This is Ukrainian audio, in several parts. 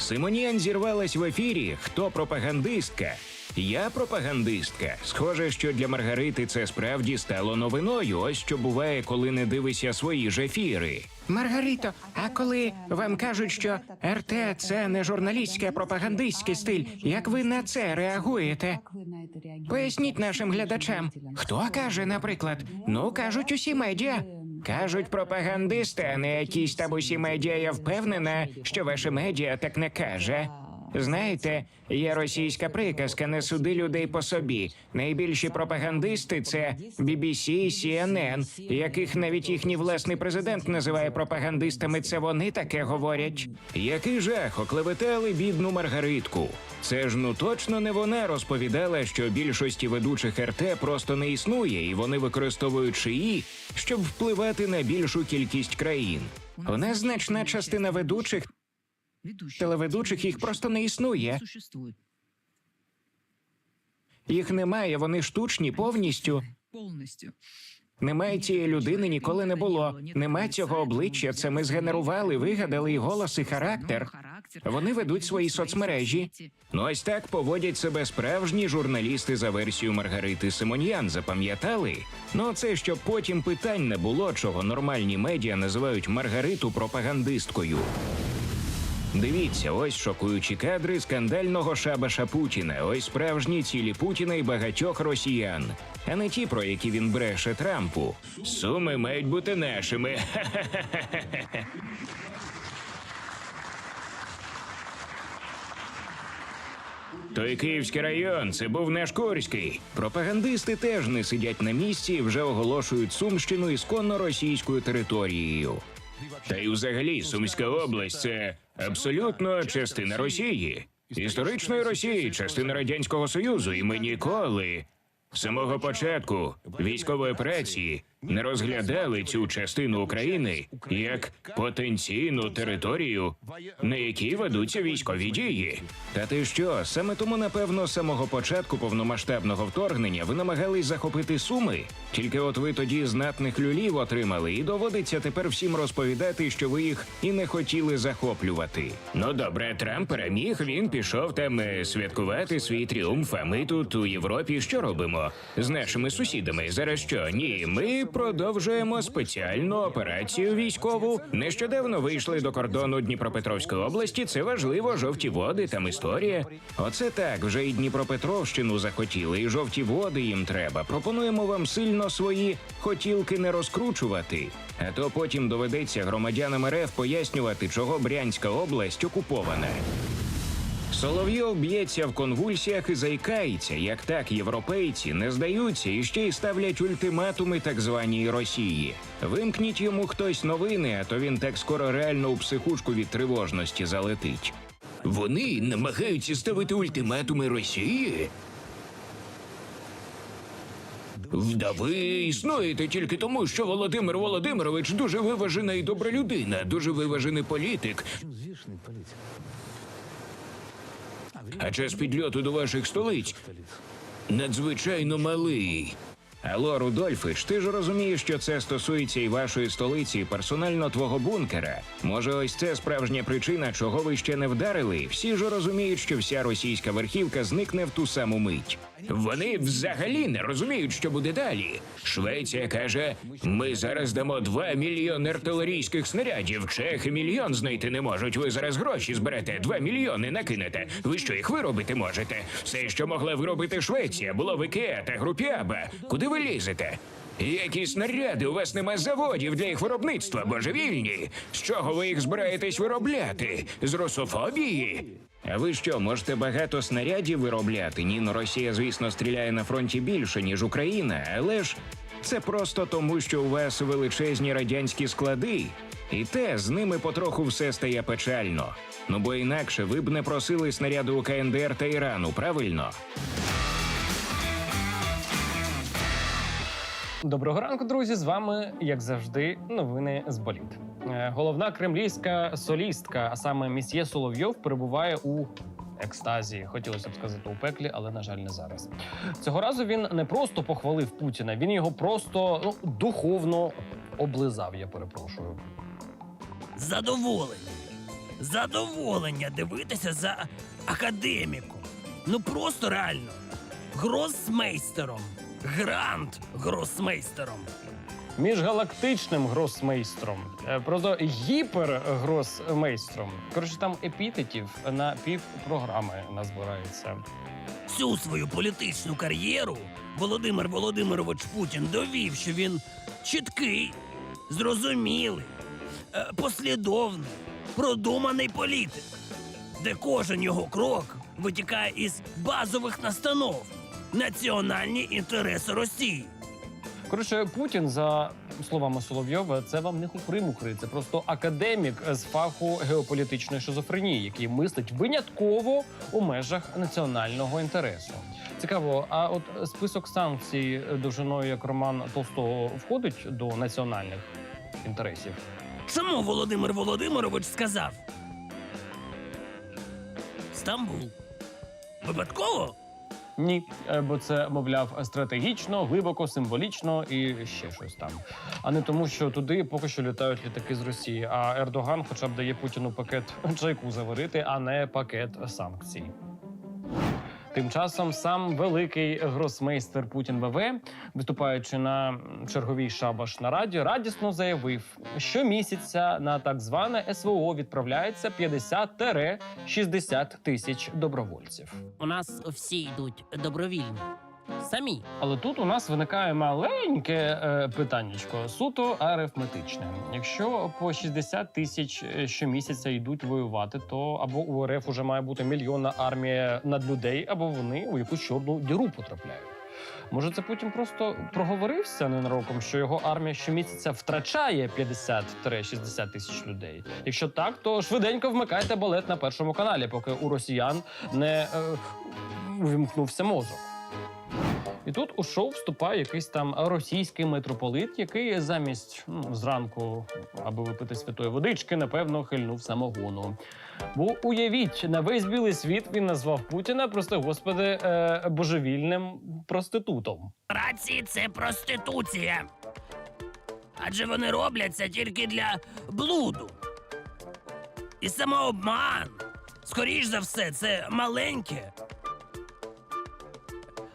Симоніан зірвалась в ефірі. Хто пропагандистка? Я пропагандистка. Схоже, що для Маргарити це справді стало новиною. Ось що буває, коли не дивишся свої ж ефіри. Маргарито, а коли вам кажуть, що РТ це не журналістський, а пропагандистський стиль, як ви на це реагуєте? Поясніть нашим глядачам, хто каже, наприклад, ну кажуть усі медіа. Кажуть пропагандисти, а не якісь там усі медіа. Я впевнена, що ваше медіа так не каже. Знаєте, є російська приказка не суди людей по собі. Найбільші пропагандисти це BBC, CNN, яких навіть їхній власний президент називає пропагандистами. Це вони таке говорять. Який жах оклеветали бідну Маргаритку. Це ж ну точно не вона розповідала, що більшості ведучих РТ просто не існує, і вони використовують шиї, щоб впливати на більшу кількість країн. У нас значна частина ведучих телеведучих їх просто не існує. Їх немає, вони штучні повністю. Немає цієї людини, ніколи не було. Нема цього обличчя. Це ми згенерували, вигадали і голос, і характер. Вони ведуть свої соцмережі. Ну ось так поводять себе справжні журналісти за версією Маргарити Симоньян. Запам'ятали? Ну це щоб потім питань не було, чого нормальні медіа називають Маргариту пропагандисткою. Дивіться, ось шокуючі кадри скандального шабаша Путіна. Ось справжні цілі Путіна і багатьох росіян, а не ті, про які він бреше Трампу. Суми мають бути нашими. Той Київський район, це був наш Курський. Пропагандисти теж не сидять на місці і вже оголошують Сумщину ісконно російською територією. Та й взагалі Сумська область це абсолютно частина Росії, історичної Росії, частина Радянського Союзу, і ми ніколи з самого початку військової операції не розглядали цю частину України як потенційну територію, на якій ведуться військові дії. Та ти що, саме тому, напевно, з самого початку повномасштабного вторгнення ви намагались захопити суми? Тільки от ви тоді знатних люлів отримали, і доводиться тепер всім розповідати, що ви їх і не хотіли захоплювати. Ну добре, Трамп переміг. Він пішов там е, святкувати свій тріумф. А ми тут у Європі що робимо з нашими сусідами? Зараз що? Ні, ми продовжуємо спеціальну операцію військову. Нещодавно вийшли до кордону Дніпропетровської області. Це важливо, жовті води, там історія. Оце так, вже і Дніпропетровщину захотіли, і жовті води їм треба. Пропонуємо вам сильно свої хотілки не розкручувати. А то потім доведеться громадянам РФ пояснювати, чого Брянська область окупована. Соловйов б'ється в конвульсіях і заїкається, як так європейці не здаються і ще й ставлять ультиматуми так званій Росії. Вимкніть йому хтось новини, а то він так скоро реально у психушку від тривожності залетить. Вони намагаються ставити ультиматуми Росії. Да ви існуєте тільки тому, що Володимир Володимирович дуже виважена і добра людина, дуже виважений політик, Звішений політик. А час підльоту до ваших столиць надзвичайно малий. Алло, Рудольфич, ти ж розумієш, що це стосується і вашої столиці, і персонально твого бункера. Може, ось це справжня причина, чого ви ще не вдарили. Всі ж розуміють, що вся російська верхівка зникне в ту саму мить. Вони взагалі не розуміють, що буде далі. Швеція каже: ми зараз дамо 2 мільйони артилерійських снарядів. Чехи мільйон знайти не можуть. Ви зараз гроші зберете, 2 мільйони накинете. Ви що їх виробити можете? Все, що могла виробити Швеція, було в Ікеа та групі Аба. Куди ви лізете? Які снаряди? У вас нема заводів для їх виробництва, божевільні. З чого ви їх збираєтесь виробляти? З русофобії? А ви що, можете багато снарядів виробляти? Ні, ну Росія, звісно, стріляє на фронті більше, ніж Україна, але ж це просто тому, що у вас величезні радянські склади. І те з ними потроху все стає печально. Ну бо інакше ви б не просили снаряди у КНДР та Ірану, правильно? Доброго ранку, друзі. З вами, як завжди, новини з боліт. Е, Головна кремлівська солістка, а саме місьє Соловйов, перебуває у екстазі. Хотілося б сказати у пеклі, але на жаль, не зараз. Цього разу він не просто похвалив Путіна, він його просто ну, духовно облизав. Я перепрошую. задоволений. задоволення дивитися за академіком. Ну просто реально. Гросмейстером. Грант гросмейстером. Міжгалактичним гросмейстром, е, просто гіпергросмейстром. Коротше, там епітетів на пів програми назбирається. Всю свою політичну кар'єру Володимир Володимирович Путін довів, що він чіткий, зрозумілий, е, послідовний, продуманий політик, де кожен його крок витікає із базових настанов національні інтереси Росії. Коротше, Путін, за словами Соловйова, це вам не хухри-мухри, це просто академік з фаху геополітичної шизофренії, який мислить винятково у межах національного інтересу. Цікаво, а от список санкцій довжиною як роман Толстого входить до національних інтересів? Чому Володимир Володимирович сказав? Стамбул. Випадково? Ні, е, бо це, мовляв, стратегічно, глибоко, символічно і ще щось там. А не тому, що туди поки що літають літаки з Росії. А Ердоган, хоча б дає Путіну пакет чайку заварити, а не пакет санкцій. Тим часом сам великий гросмейстер Путін ВВ, виступаючи на черговій шабаш на радіо, радісно заявив, що місяця на так зване СВО відправляється 50-60 тисяч добровольців. У нас всі йдуть добровільно. Самі. Але тут у нас виникає маленьке е, питаннячко, суто арифметичне. Якщо по 60 тисяч е, щомісяця йдуть воювати, то або у РФ уже має бути мільйонна армія надлюдей, або вони у якусь чорну діру потрапляють. Може, це Путін просто проговорився ненароком, що його армія щомісяця втрачає 50-60 тисяч людей. Якщо так, то швиденько вмикайте балет на першому каналі, поки у росіян не е, увімкнувся мозок. І тут у шоу вступає якийсь там російський митрополит, який замість ну, зранку, аби випити святої водички, напевно, хильнув самогону. Бо уявіть, на весь білий світ він назвав Путіна, просто господи, е, божевільним проститутом. Рації це проституція. Адже вони робляться тільки для блуду. І самообман. Скоріш за все, це маленьке.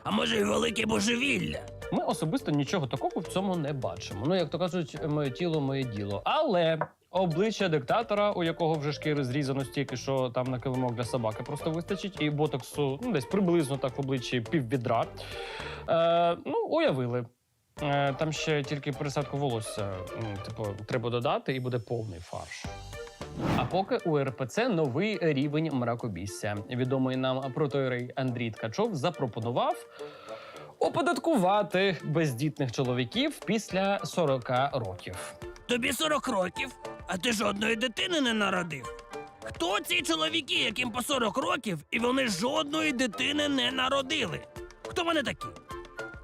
А може, й велике божевілля. Ми особисто нічого такого в цьому не бачимо. Ну, як то кажуть, моє тіло, моє діло. Але обличчя диктатора, у якого вже шкіри зрізано стільки, що там на килимок для собаки просто вистачить, і ботоксу ну, десь приблизно так в обличчі піввідра. Е, ну, уявили. Е, там ще тільки пересадку волосся, типу, треба додати, і буде повний фарш. А поки у РПЦ новий рівень мракобісся. Відомий нам протоєрей Андрій Ткачов запропонував оподаткувати бездітних чоловіків після 40 років. Тобі 40 років, а ти жодної дитини не народив. Хто ці чоловіки, яким по 40 років, і вони жодної дитини не народили? Хто вони такі?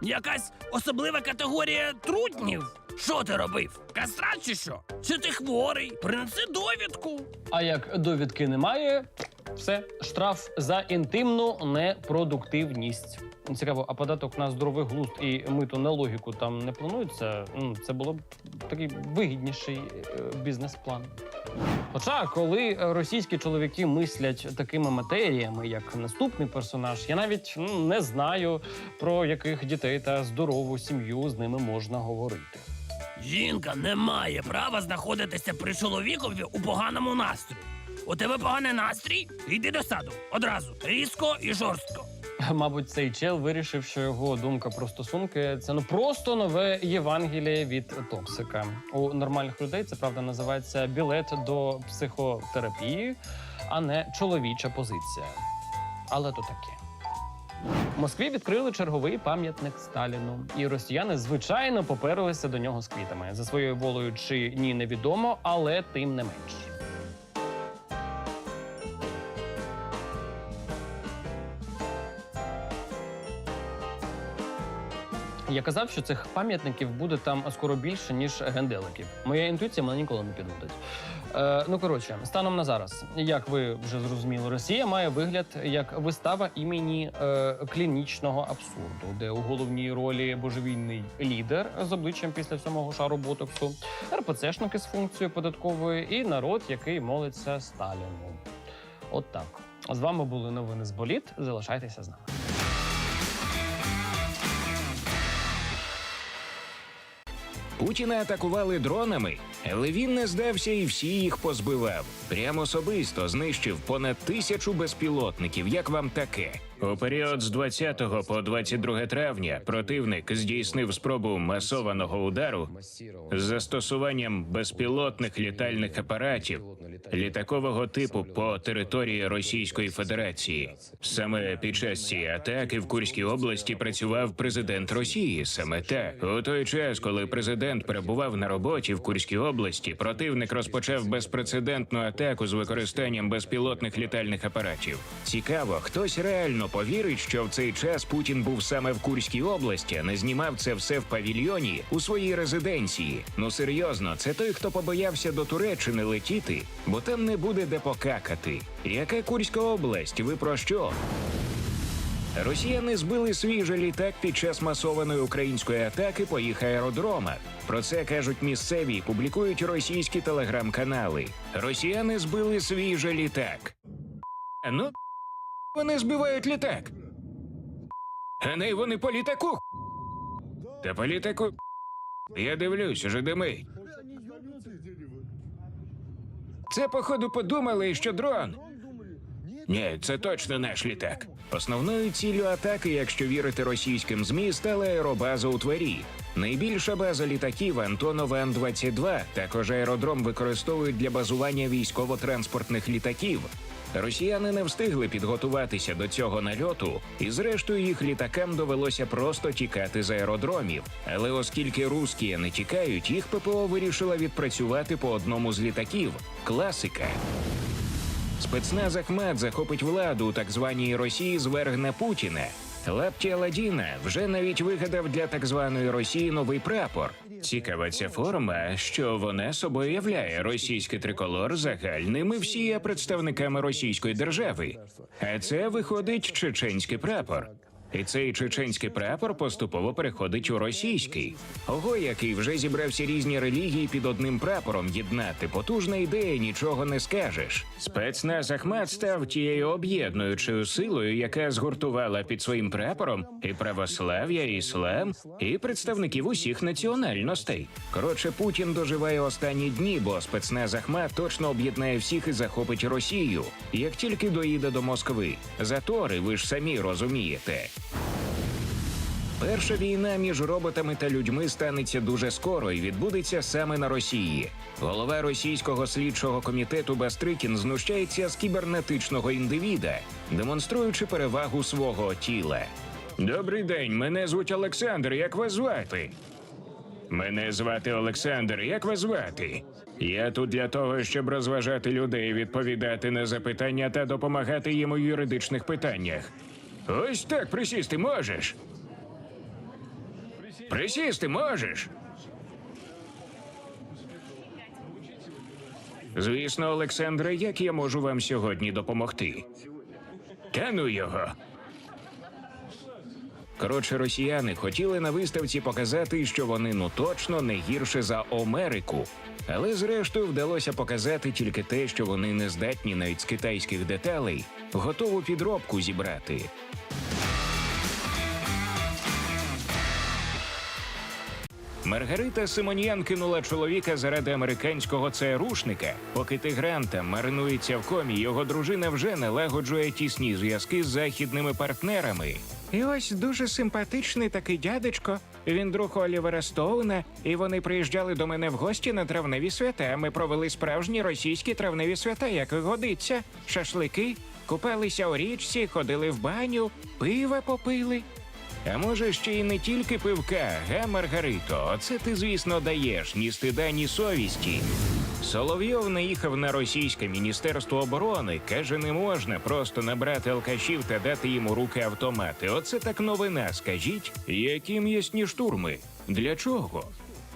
Якась особлива категорія трутнів? Що ти робив? Кастрат чи що? Чи ти хворий? Принеси довідку. А як довідки немає, все штраф за інтимну непродуктивність. Цікаво, а податок на здоровий глузд і мито на логіку там не планується. Ну, Це було б такий вигідніший е, бізнес-план. Хоча, коли російські чоловіки мислять такими матеріями, як наступний персонаж, я навіть не знаю про яких дітей та здорову сім'ю з ними можна говорити. Жінка не має права знаходитися при чоловікові у поганому настрої. У тебе поганий настрій? Йди до саду. Одразу. Різко і жорстко. Мабуть, цей чел вирішив, що його думка про стосунки це ну просто нове Євангеліє від токсика. У нормальних людей це правда називається білет до психотерапії, а не чоловіча позиція. Але то таке. В Москві відкрили черговий пам'ятник Сталіну, і росіяни звичайно поперлися до нього з квітами. За своєю волею чи ні, невідомо, але тим не менш. Я казав, що цих пам'ятників буде там скоро більше, ніж генделиків. Моя інтуїція мене ніколи не підводить. Е, ну коротше, станом на зараз, як ви вже зрозуміли, Росія має вигляд як вистава імені е, клінічного абсурду, де у головній ролі божевільний лідер з обличчям після сьомого шару ботоксу, РПЦшники з функцією податкової і народ, який молиться Сталіну. От так. З вами були новини з боліт. Залишайтеся з нами. Путіна атакували дронами, але він не здався і всі їх позбивав. Прямо особисто знищив понад тисячу безпілотників. Як вам таке? У період з 20 по 22 травня противник здійснив спробу масованого удару з застосуванням безпілотних літальних апаратів літакового типу по території Російської Федерації. Саме під час цієї атаки в Курській області працював президент Росії. Саме так у той час, коли президент перебував на роботі в Курській області, противник розпочав безпрецедентну атаку з використанням безпілотних літальних апаратів. Цікаво, хтось реально повірить, що в цей час Путін був саме в Курській області, а не знімав це все в павільйоні у своїй резиденції. Ну серйозно, це той, хто побоявся до Туреччини летіти, бо там не буде де покакати. Яка Курська область? Ви про що? Росіяни збили свій же літак під час масованої української атаки по їх аеродромах. Про це кажуть місцеві і публікують російські телеграм-канали. Росіяни збили свій же літак. Ну, вони збивають літак. А не вони по літаку. Та по літаку. Я дивлюсь, уже димить. Це, походу, подумали, що дрон. Ні, це точно наш літак. Основною ціллю атаки, якщо вірити російським змі, стала аеробаза у Твері. Найбільша база літаків Антонов Ан-22. Також аеродром використовують для базування військово-транспортних літаків. Росіяни не встигли підготуватися до цього нальоту, і зрештою їх літакам довелося просто тікати з аеродромів. Але оскільки русські не тікають, їх ППО вирішила відпрацювати по одному з літаків. Класика. Спецназ Ахмед захопить владу у так званій Росії звергне Путіна. Лапті Аладіна вже навіть вигадав для так званої Росії новий прапор. Цікава ця форма, що вона собою являє російський триколор загальним і всі представниками російської держави. А це виходить чеченський прапор. І цей чеченський прапор поступово переходить у російський. Ого, який вже зібрався різні релігії під одним прапором єднати. Потужна ідея, нічого не скажеш. Спецназ Ахмат став тією об'єднуючою силою, яка згуртувала під своїм прапором і православ'я, і іслам, і представників усіх національностей. Коротше, Путін доживає останні дні, бо спецназ Ахмат точно об'єднає всіх і захопить Росію, як тільки доїде до Москви. Затори, ви ж самі розумієте. Перша війна між роботами та людьми станеться дуже скоро і відбудеться саме на Росії. Голова російського слідчого комітету Бастрикін знущається з кібернетичного індивіда, демонструючи перевагу свого тіла. Добрий день, мене звуть Олександр. Як вас звати? Мене звати Олександр. Як вас звати? Я тут для того, щоб розважати людей, відповідати на запитання та допомагати їм у юридичних питаннях. Ось так присісти можеш. Присісти можеш. Звісно, Олександре, як я можу вам сьогодні допомогти? Та ну його. Коротше, росіяни хотіли на виставці показати, що вони ну точно не гірше за Омерику. Але зрештою вдалося показати тільки те, що вони не здатні навіть з китайських деталей готову підробку зібрати. Маргарита Симоньян кинула чоловіка заради американського ЦРУшника. Поки Тигранта маринується в комі, його дружина вже налагоджує тісні зв'язки з західними партнерами. І ось дуже симпатичний такий дядечко. Він друг Олівера Стоуна, і вони приїжджали до мене в гості на травневі свята. Ми провели справжні російські травневі свята, як і годиться. Шашлики, купалися у річці, ходили в баню, пива попили. А може, ще й не тільки пивка, га, Маргарито? Оце ти, звісно, даєш ні стида, ні совісті. Соловйов наїхав на російське міністерство оборони. каже, не можна просто набрати алкашів та дати їм у руки автомати. Оце так новина. Скажіть, які м'ясні штурми? Для чого?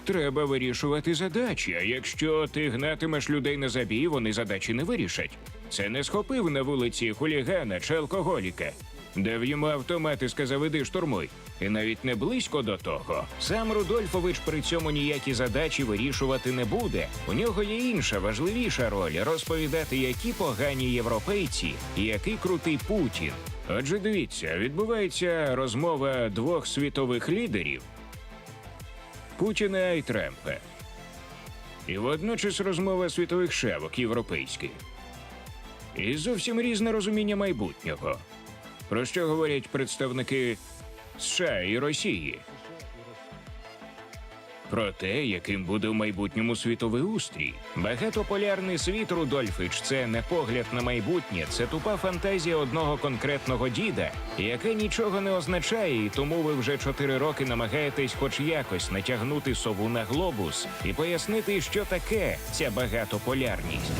Треба вирішувати задачі. А якщо ти гнатимеш людей на забій, вони задачі не вирішать. Це не схопив на вулиці хулігана чи алкоголіка. Дав йому автомат і сказав, іди штурмуй. І навіть не близько до того. Сам Рудольфович при цьому ніякі задачі вирішувати не буде. У нього є інша важливіша роль розповідати, які погані європейці і який крутий Путін. Отже, дивіться, відбувається розмова двох світових лідерів Путіна і Трампа. І водночас розмова світових шавок європейських. І зовсім різне розуміння майбутнього. Про що говорять представники США і Росії? Про те, яким буде в майбутньому світовий устрій. Багатополярний світ Рудольфич це не погляд на майбутнє, це тупа фантазія одного конкретного діда, яка нічого не означає, і тому ви вже чотири роки намагаєтесь, хоч якось натягнути сову на глобус і пояснити, що таке ця багатополярність.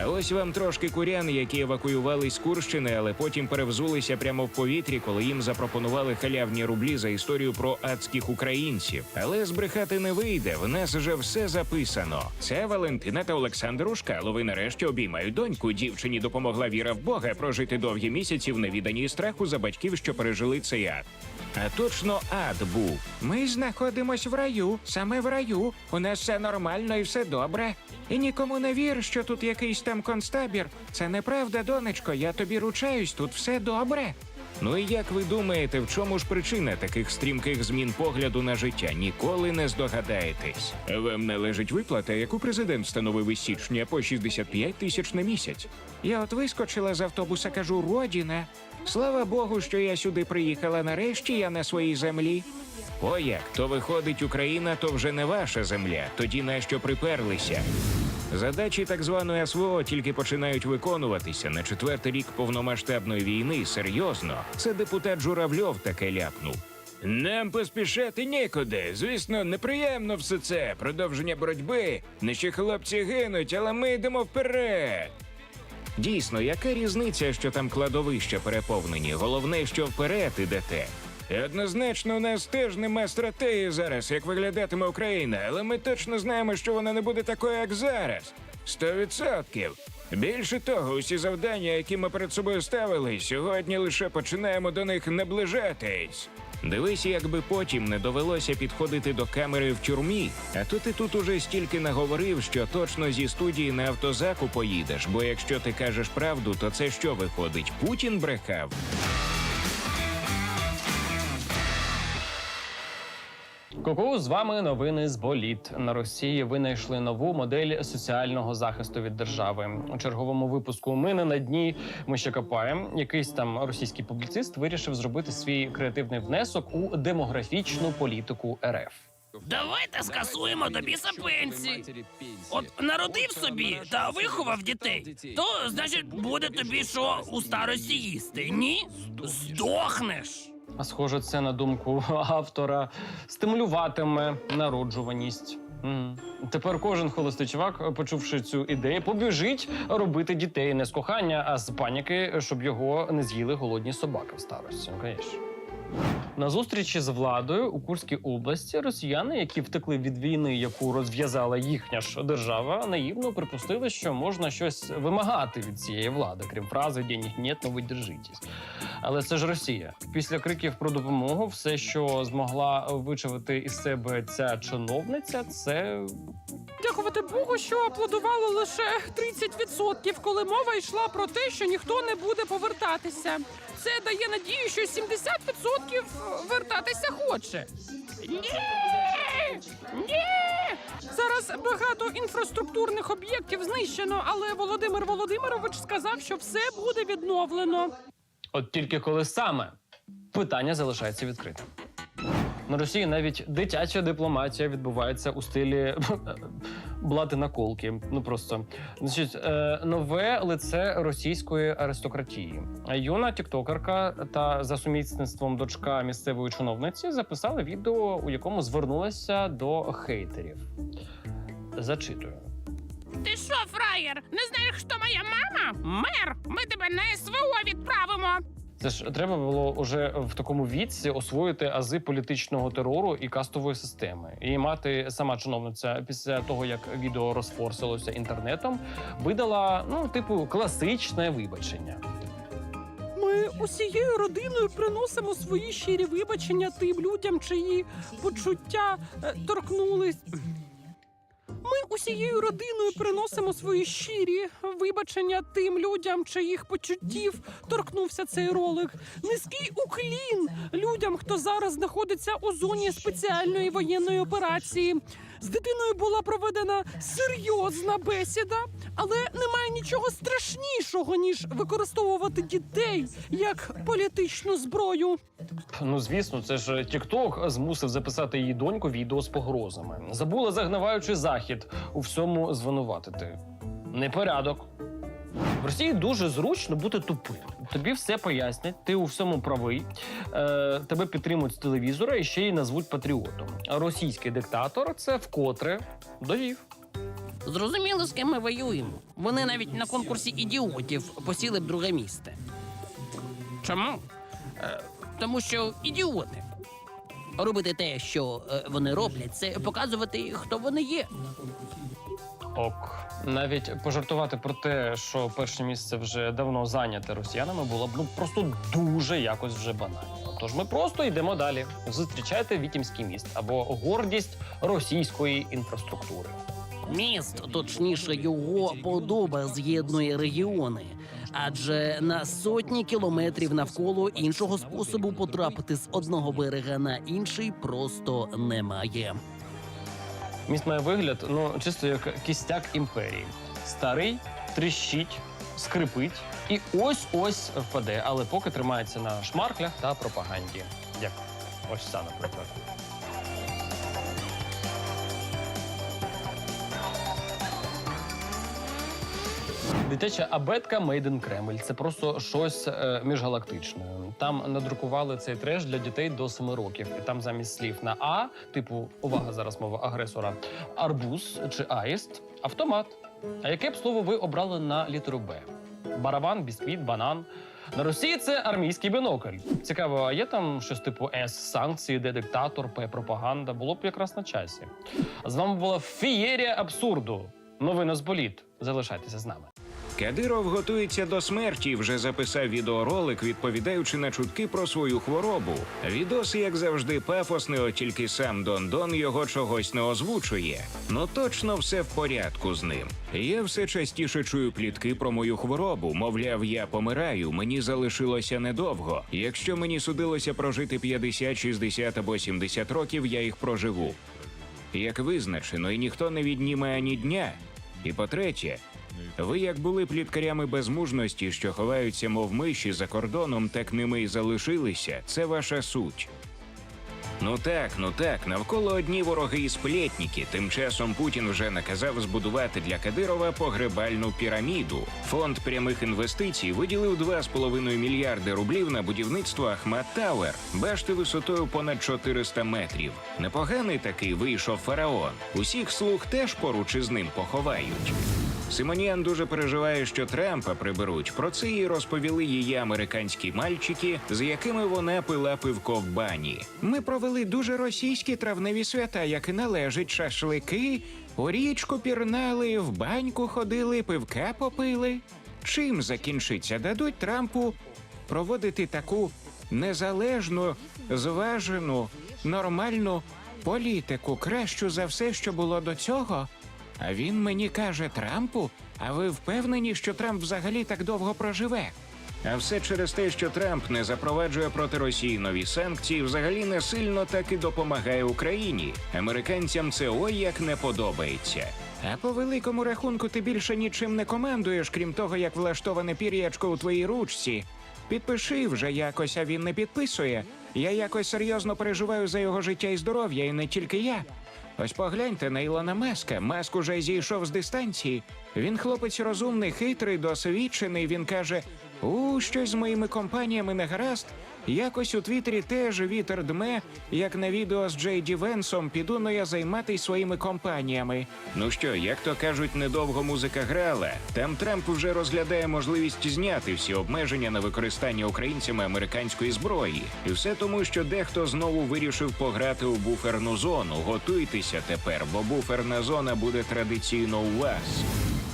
А ось вам трошки курян, які евакуювались з Курщини, але потім перевзулися прямо в повітрі, коли їм запропонували халявні рублі за історію про адських українців. Але збрехати не вийде. В нас вже все записано. Це Валентина та Олександр Ушкалови нарешті обіймають доньку. Дівчині допомогла віра в Бога прожити довгі місяці в невіданні страху за батьків, що пережили цей ад. А точно ад був. Ми знаходимось в раю, саме в раю. У нас все нормально і все добре. І нікому не вір, що тут якийсь там концтабір. Це неправда, донечко. Я тобі ручаюсь, тут все добре. Ну і як ви думаєте, в чому ж причина таких стрімких змін погляду на життя? Ніколи не здогадаєтесь. Вам належить виплата, яку президент встановив із січня по 65 тисяч на місяць. Я от вискочила з автобуса, кажу, родіна. Слава Богу, що я сюди приїхала. Нарешті я на своїй землі. О як, то виходить Україна, то вже не ваша земля. Тоді нащо приперлися? Задачі так званої СВО тільки починають виконуватися на четвертий рік повномасштабної війни. Серйозно, це депутат Журавльов таке ляпнув. Нам поспішати нікуди. Звісно, неприємно все це. Продовження боротьби. Наші хлопці гинуть, але ми йдемо вперед. Дійсно, яка різниця, що там кладовища переповнені? Головне, що вперед ідете. І Однозначно, у нас теж нема стратегії зараз, як виглядатиме Україна, але ми точно знаємо, що вона не буде такою, як зараз. Сто відсотків. Більше того, усі завдання, які ми перед собою ставили, сьогодні лише починаємо до них наближатись. Дивись, якби потім не довелося підходити до камери в тюрмі, а то ти тут уже стільки наговорив, що точно зі студії на автозаку поїдеш. Бо якщо ти кажеш правду, то це що виходить? Путін брехав. Ку-ку, з вами новини з боліт. На Росії винайшли нову модель соціального захисту від держави. У черговому випуску ми не на дні. Ми ще копаємо. Якийсь там російський публіцист вирішив зробити свій креативний внесок у демографічну політику РФ. Давайте скасуємо тобі сапенці. От народив собі та виховав дітей, то значить буде тобі що у старості їсти. Ні? Здохнеш. А схоже, це на думку автора стимулюватиме народжуваність. Тепер кожен холостий чувак, почувши цю ідею, побіжить робити дітей не з кохання, а з паніки, щоб його не з'їли голодні собаки в старості. Ну. На зустрічі з владою у Курській області росіяни, які втекли від війни, яку розв'язала їхня ж держава, наївно припустили, що можна щось вимагати від цієї влади, крім фрази «денег нет, но держитесь». Але це ж Росія. Після криків про допомогу, все, що змогла вичавити із себе ця чиновниця, це Дякувати Богу, що аплодувало лише 30%, коли мова йшла про те, що ніхто не буде повертатися. Це дає надію, що 70% вертатися хоче. Ні! Ні! Зараз багато інфраструктурних об'єктів знищено, але Володимир Володимирович сказав, що все буде відновлено. От тільки коли саме питання залишається відкритим. На Росії навіть дитяча дипломатія відбувається у стилі блати наколки. Ну просто значить, е, нове лице російської аристократії. Юна тіктокерка та за сумісництвом дочка місцевої чиновниці записали відео, у якому звернулася до хейтерів. Зачитую. Ти що, фраєр? Не знаєш, хто моя мама? Мер, ми тебе на СВО відправимо. Це ж треба було уже в такому віці освоїти ази політичного терору і кастової системи. І мати сама чиновниця після того, як відео розфорсилося інтернетом, видала ну, типу, класичне вибачення. Ми усією родиною приносимо свої щирі вибачення тим людям, чиї почуття е, торкнулись. Ми усією родиною приносимо свої щирі вибачення тим людям, чиїх почуттів торкнувся цей ролик. Низький уклін людям, хто зараз знаходиться у зоні спеціальної воєнної операції. З дитиною була проведена серйозна бесіда, але немає нічого страшнішого ніж використовувати дітей як політичну зброю. Ну звісно, це ж TikTok змусив записати її доньку відео з погрозами. Забула загниваючий захід у всьому звинуватити. Непорядок. В Росії дуже зручно бути тупим. Тобі все пояснять, ти у всьому правий. Е, тебе підтримують з телевізора і ще й назвуть патріотом. А російський диктатор це вкотре довів. Зрозуміло, з ким ми воюємо. Вони навіть на конкурсі ідіотів посіли б друге місце. Чому? Е, тому що ідіоти. Робити те, що е, вони роблять, це показувати, хто вони є. Ок. Навіть пожартувати про те, що перше місце вже давно зайняте росіянами, було б ну просто дуже якось вже банально. Тож ми просто йдемо далі. Зустрічайте Вітімський міст або гордість російської інфраструктури. Міст, точніше, його подоба з'єднує регіони. Адже на сотні кілометрів навколо іншого способу потрапити з одного берега на інший просто немає. Міст має вигляд, ну чисто як кістяк імперії. Старий, тріщить, скрипить і ось ось впаде, але поки тримається на шмарклях та пропаганді. Як ось ця, наприклад. Дитяча абетка Made in Кремль. Це просто щось е, міжгалактичне. Там надрукували цей треш для дітей до 7 років. І там замість слів на А, типу, увага, зараз мова агресора, арбуз чи аїст, автомат. А яке б слово ви обрали на літеру Б? Барабан, бісквіт, банан. На Росії це армійський бінокль. Цікаво, а є там щось типу С санкції, Д диктатор, П пропаганда. Було б якраз на часі. З вами була фієрія абсурду. Новини з боліт. Залишайтеся з нами. Кадиров готується до смерті. і Вже записав відеоролик, відповідаючи на чутки про свою хворобу. Відос, як завжди, пафосний, от тільки сам Дон Дон його чогось не озвучує. Ну точно все в порядку з ним. Я все частіше чую плітки про мою хворобу. Мовляв, я помираю, мені залишилося недовго. Якщо мені судилося прожити 50, 60 або 70 років, я їх проживу. Як визначено, і ніхто не відніме ані дня. І по-третє, ви як були пліткарями безмужності, що ховаються, мов миші за кордоном, так ними й залишилися. Це ваша суть. Ну так, ну так, навколо одні вороги і сплетніки. Тим часом Путін вже наказав збудувати для Кадирова погребальну піраміду. Фонд прямих інвестицій виділив 2,5 мільярди рублів на будівництво Ахмат Тауер, башти висотою понад 400 метрів. Непоганий такий вийшов фараон. Усіх слуг теж поруч із ним поховають. Симоніан дуже переживає, що Трампа приберуть. Про це їй розповіли її американські мальчики, з якими вона пила пивко в бані. Ми провели дуже російські травневі свята, як і належить шашлики. У річку пірнали, в баньку ходили, пивка попили. Чим закінчиться? Дадуть Трампу проводити таку незалежну, зважену, нормальну політику, кращу за все, що було до цього. А він мені каже Трампу. А ви впевнені, що Трамп взагалі так довго проживе? А все через те, що Трамп не запроваджує проти Росії нові санкції, взагалі не сильно так і допомагає Україні. Американцям це ой як не подобається. А по великому рахунку ти більше нічим не командуєш, крім того, як влаштоване пір'ячко у твоїй ручці. Підпиши вже якось, а він не підписує. Я якось серйозно переживаю за його життя і здоров'я, і не тільки я. Ось погляньте на Ілона Меска. Меск уже зійшов з дистанції. Він хлопець розумний, хитрий, досвідчений. Він каже: У щось з моїми компаніями не гаразд. Якось у Твіттері теж вітер дме, як на відео з Джей Ді Венсом піду но я займатись своїми компаніями. Ну що, як то кажуть, недовго музика грала. Там Трамп вже розглядає можливість зняти всі обмеження на використання українцями американської зброї. І все тому, що дехто знову вирішив пограти у буферну зону. Готуйтеся тепер, бо буферна зона буде традиційно у вас.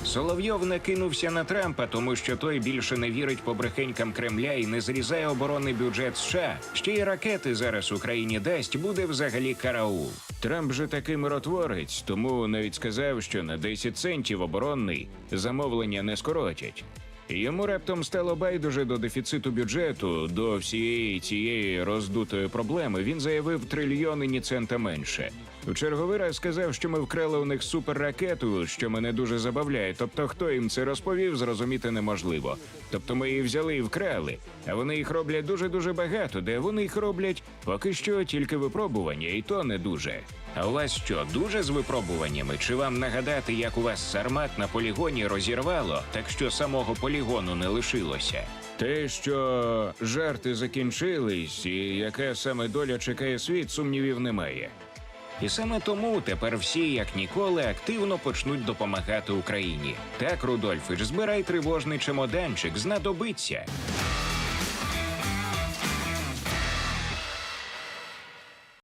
Соловйов накинувся на Трампа, тому що той більше не вірить побрехенькам Кремля і не зрізає оборонний бюджет США. Ще й ракети зараз Україні дасть, буде взагалі караул. Трамп же такий миротворець, тому навіть сказав, що на 10 центів оборонний замовлення не скоротять. Йому раптом стало байдуже до дефіциту бюджету, до всієї цієї роздутої проблеми. Він заявив трильйони ні цента менше. У черговий раз сказав, що ми вкрали у них суперракету, що мене дуже забавляє. Тобто, хто їм це розповів, зрозуміти неможливо. Тобто, ми її взяли і вкрали, а вони їх роблять дуже дуже багато. Де вони їх роблять? Поки що тільки випробування, і то не дуже. А у вас що, дуже з випробуваннями? Чи вам нагадати, як у вас сармат на полігоні розірвало, так що самого полігону не лишилося? Те, що жарти закінчились, і яка саме доля чекає світ, сумнівів немає. І саме тому тепер всі, як ніколи, активно почнуть допомагати Україні. Так, Рудольфич, збирай тривожний чемоданчик, знадобиться.